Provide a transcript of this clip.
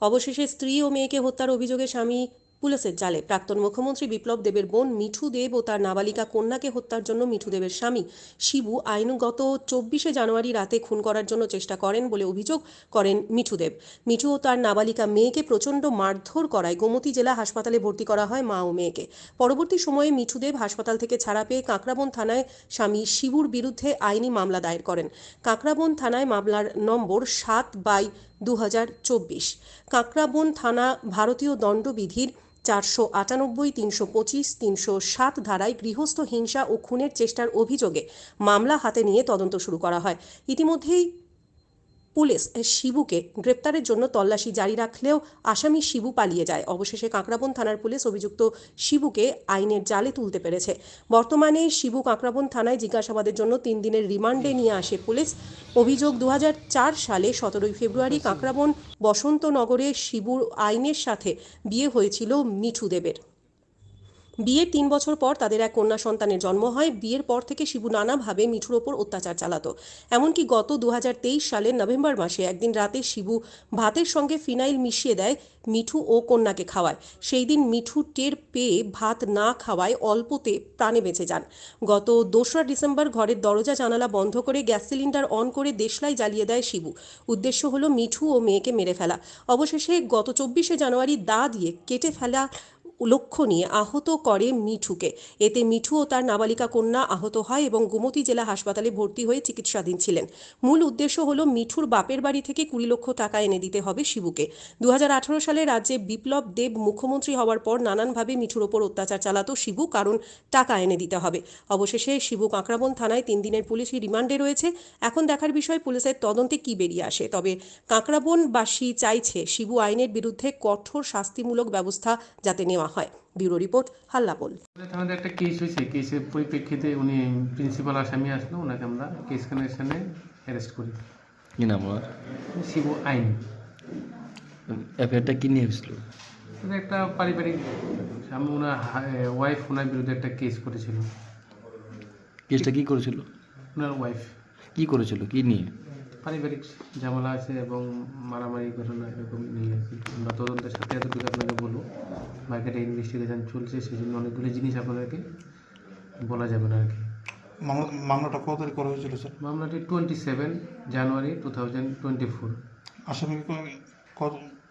অবশেষে স্ত্রী ও মেয়েকে হত্যার অভিযোগে স্বামী পুলিশের জালে। প্রাক্তন মুখ্যমন্ত্রী বিপ্লব দেবের বোন মিঠু দেব ও তার নাবালিকা কন্যাকে হত্যার জন্য মিঠু দেবের স্বামী শিবু আইনগত চব্বিশে জানুয়ারি রাতে খুন করার জন্য চেষ্টা করেন বলে অভিযোগ করেন মিঠু দেব। মিঠু ও তার নাবালিকা মেয়েকে প্রচণ্ড মারধর করায় গোমতী জেলা হাসপাতালে ভর্তি করা হয় মা ও মেয়েকে। পরবর্তী সময়ে মিঠু দেব হাসপাতাল থেকে ছাড়া পেয়ে কাঁকড়াবন থানায় স্বামী শিবুর বিরুদ্ধে আইনি মামলা দায়ের করেন। কাঁকড়াবন থানায় মামলার নম্বর সাত বাই দু কাঁকড়াবন থানা ভারতীয় দণ্ডবিধির চারশো আটানব্বই, তিনশো পঁচিশ, তিনশো সাত ধারায় গৃহস্থ হিংসা ও খুনের চেষ্টার অভিযোগে মামলা হাতে নিয়ে তদন্ত শুরু করা হয়। ইতিমধ্যেই পুলিশ শিবুকে গ্রেপ্তারের জন্য তল্লাশি জারি রাখলেও আসামি শিবু পালিয়ে যায়। অবশেষে কাঁকড়াবন থানার পুলিশ অভিযুক্ত শিবুকে আইনের জালে তুলতে পেরেছে। বর্তমানে শিবু কাঁকড়াবন থানায় জিজ্ঞাসাবাদের জন্য তিন দিনের রিমান্ডে নিয়ে আসে পুলিশ। অভিযোগ দু হাজার চার সালে সতেরোই ফেব্রুয়ারি কাঁকড়াবন বসন্তনগরে শিবুর আইনের সাথে বিয়ে হয়েছিল মিঠু দেবের। বিয়ের তিন বছর পর তাদের এক কন্যা সন্তানের জন্ম হয়। বিয়ের পর থেকে শিবু নানাভাবে মিঠুর ওপর অত্যাচার চালাতো। এমনকি গত দু হাজার তেইশ সালের নভেম্বর মাসে একদিন রাতে শিবু ভাতের সঙ্গে ফিনাইল মিশিয়ে দেয় মিঠু ও কন্যাকে খাওয়ায়। সেই দিন মিঠু টের পেয়ে ভাত না খাওয়ায় অল্পতে প্রাণে বেঁচে যান। গত দোসরা ডিসেম্বর ঘরের দরজা জানালা বন্ধ করে গ্যাস সিলিন্ডার অন করে দেশলাই জ্বালিয়ে দেয় শিবু। উদ্দেশ্য হলো মিঠু ও মেয়েকে মেরে ফেলা। অবশেষে গত চব্বিশে জানুয়ারি দা দিয়ে কেটে ফেলা লক্ষ্য নিয়ে আহত করে মিঠুকে। এতে মিঠু ও তার নাবালিকা কন্যা আহত হয় এবং গোমতী জেলা হাসপাতালে ভর্তি হয়ে চিকিৎসাধীন ছিলেন। মূল উদ্দেশ্য হল মিঠুর বাপের বাড়ি থেকে কুড়ি লক্ষ টাকা এনে দিতে হবে শিবুকে। দু হাজার আঠারো সালে রাজ্যে বিপ্লব দেব মুখ্যমন্ত্রী হওয়ার পর নানানভাবে মিঠুর ওপর অত্যাচার চালাতো শিবু, কারণ টাকা এনে দিতে হবে। অবশেষে শিবু কাঁকড়াবন থানায় তিন দিনের পুলিশি রিমান্ডে রয়েছে। এখন দেখার বিষয়, পুলিশের তদন্তে কি বেরিয়ে আসে? তবে কাঁকড়াবনবাসী চাইছে শিবু আইনের বিরুদ্ধে কঠোর শাস্তিমূলক ব্যবস্থা যাতে নেওয়া হয়। ব্যুরো রিপোর্ট হাল্লাপোল। আমাদের একটা কেস হয়েছে। কেসের পরিপ্রেক্ষিতে উনি প্রিন্সিপাল আসামি আসলো ওনাকে আমরা কেস কানেকশনে অ্যারেস্ট করি। কি নাম ওনার? শিব আইন। অ্যাফেয়ারটা কি নিয়ে হয়েছিল? একটা পারিবারিক আমি ওনার ওয়াইফ ওনার বিরুদ্ধে একটা কেস করেছিল। কেসটা কি করেছিল? ওনার ওয়াইফ কি করেছিল? কি নিয়ে? পারিবারিক ঝামেলা আছে এবং মারামারি ঘটনা এরকম নিয়ে আর কি। আমরা তদন্তের সাথে এতটুকু আপনাকে মার্কেটে ইনভেস্টিগেশন চলছে সেই জন্য অনেকগুলো জিনিস আপনাদেরকে বলা যাবে না আর কি। মামলা মামলাটা কত তারিখ করা হয়েছিল স্যার? মামলাটি twenty seven January two thousand twenty four আসামিকে কত